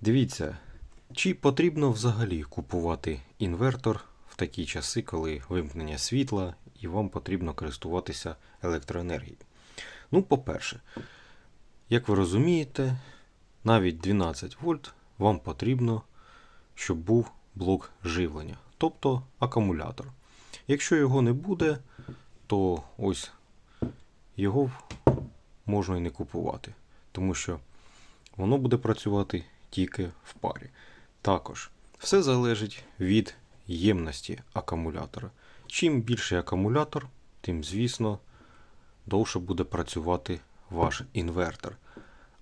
Дивіться, чи потрібно взагалі купувати інвертор в такі часи, коли вимкнення світла і вам потрібно користуватися електроенергією? Ну, по-перше, як ви розумієте, навіть 12 вольт вам потрібно, щоб був блок живлення, тобто акумулятор. Якщо його не буде, то ось його можна і не купувати, тому що воно буде працювати тільки в парі. Також все залежить від ємності акумулятора. Чим більший акумулятор, тим, звісно, довше буде працювати ваш інвертор.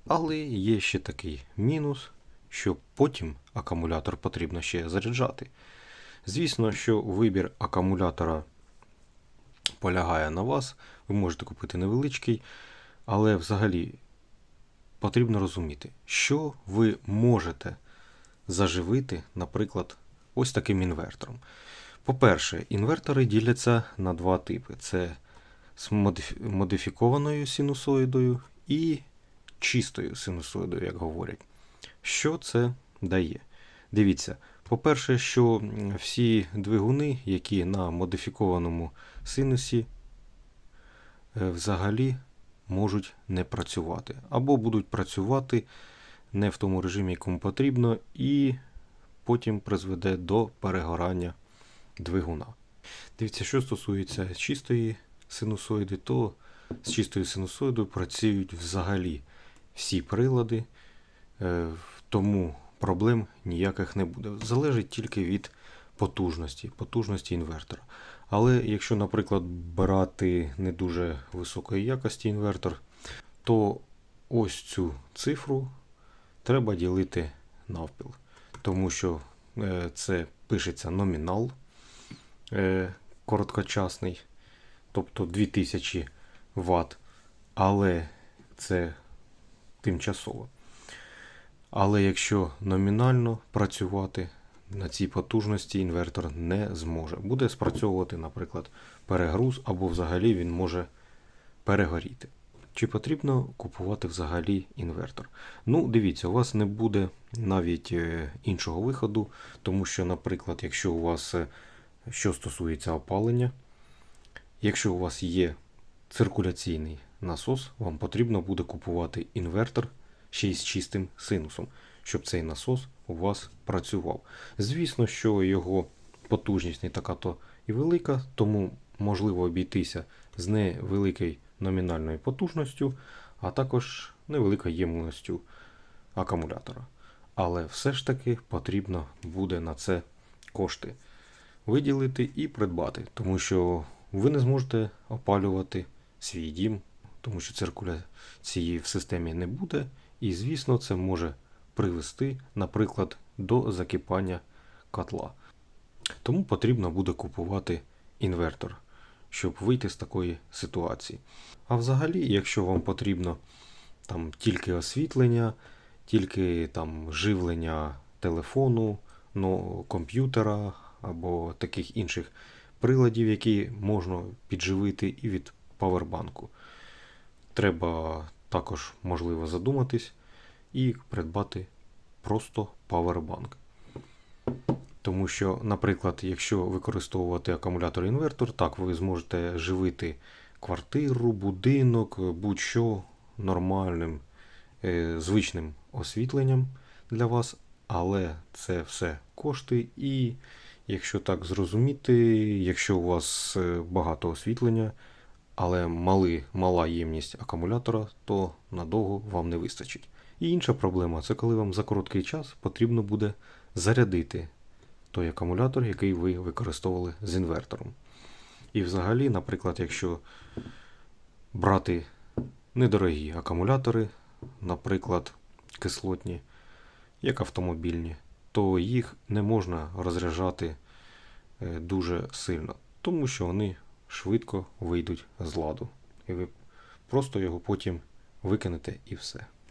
Але є ще такий мінус, що потім акумулятор потрібно ще заряджати. Звісно, що вибір акумулятора полягає на вас. Ви можете купити невеличкий, але взагалі потрібно розуміти, що ви можете заживити, наприклад, ось таким інвертором. По-перше, інвертори діляться на два типи: це з модифікованою синусоїдою і чистою синусоїдою, як говорять. Що це дає? Дивіться, по-перше, що всі двигуни, які на модифікованому синусі, е, взагалі можуть не працювати. Або будуть працювати не в тому режимі, якому потрібно, і потім призведе до перегорання двигуна. Дивіться, що стосується чистої синусоїди, то з чистою синусоїдою працюють взагалі всі прилади, е, тому проблем ніяких не буде. Залежить тільки від потужності, потужності інвертора. Але якщо, наприклад, брати не дуже високої якості інвертор, то ось цю цифру треба ділити навпіл. Тому що е, це пишеться номінал е, короткочасний, тобто 2000 Вт, але це тимчасово. Але якщо номінально працювати на цій потужності, інвертор не зможе. Буде спрацьовувати, наприклад, перегруз, або взагалі він може перегоріти. Чи потрібно купувати взагалі інвертор? Ну, дивіться, у вас не буде навіть е, іншого виходу, тому що, наприклад, якщо у вас е, що стосується опалення, якщо у вас є циркуляційний насос, вам потрібно буде купувати інвертор ще й з чистим синусом, щоб цей насос у вас працював. Звісно, що його потужність не така то і велика, тому можливо обійтися з невеликою номінальною потужністю, а також невеликою ємністю акумулятора. Але все ж таки потрібно буде на це кошти виділити і придбати, тому що ви не зможете опалювати свій дім, тому що циркуляції в системі не буде, і, звісно, це може привести, наприклад, до закипання котла. Тому потрібно буде купувати інвертор, щоб вийти з такої ситуації. А взагалі, якщо вам потрібно там тільки освітлення, тільки там живлення телефону, ну, комп'ютера або таких інших приладів, які можна підживити і від павербанку. Треба також можливо задуматись і придбати просто павербанк. Тому що, наприклад, якщо використовувати акумулятор-інвертор, так ви зможете живити квартиру, будинок, будь-що нормальним, е, звичним освітленням для вас, але це все кошти. І якщо так зрозуміти, якщо у вас е, багато освітлення, але мали, мала ємність акумулятора, то надовго вам не вистачить. І інша проблема це коли вам за короткий час потрібно буде зарядити той акумулятор, який ви використовували з інвертором. І взагалі, наприклад, якщо брати недорогі акумулятори, наприклад, кислотні, як автомобільні, то їх не можна розряджати е, дуже сильно, тому що вони швидко вийдуть з ладу. І ви просто його потім викинете і все.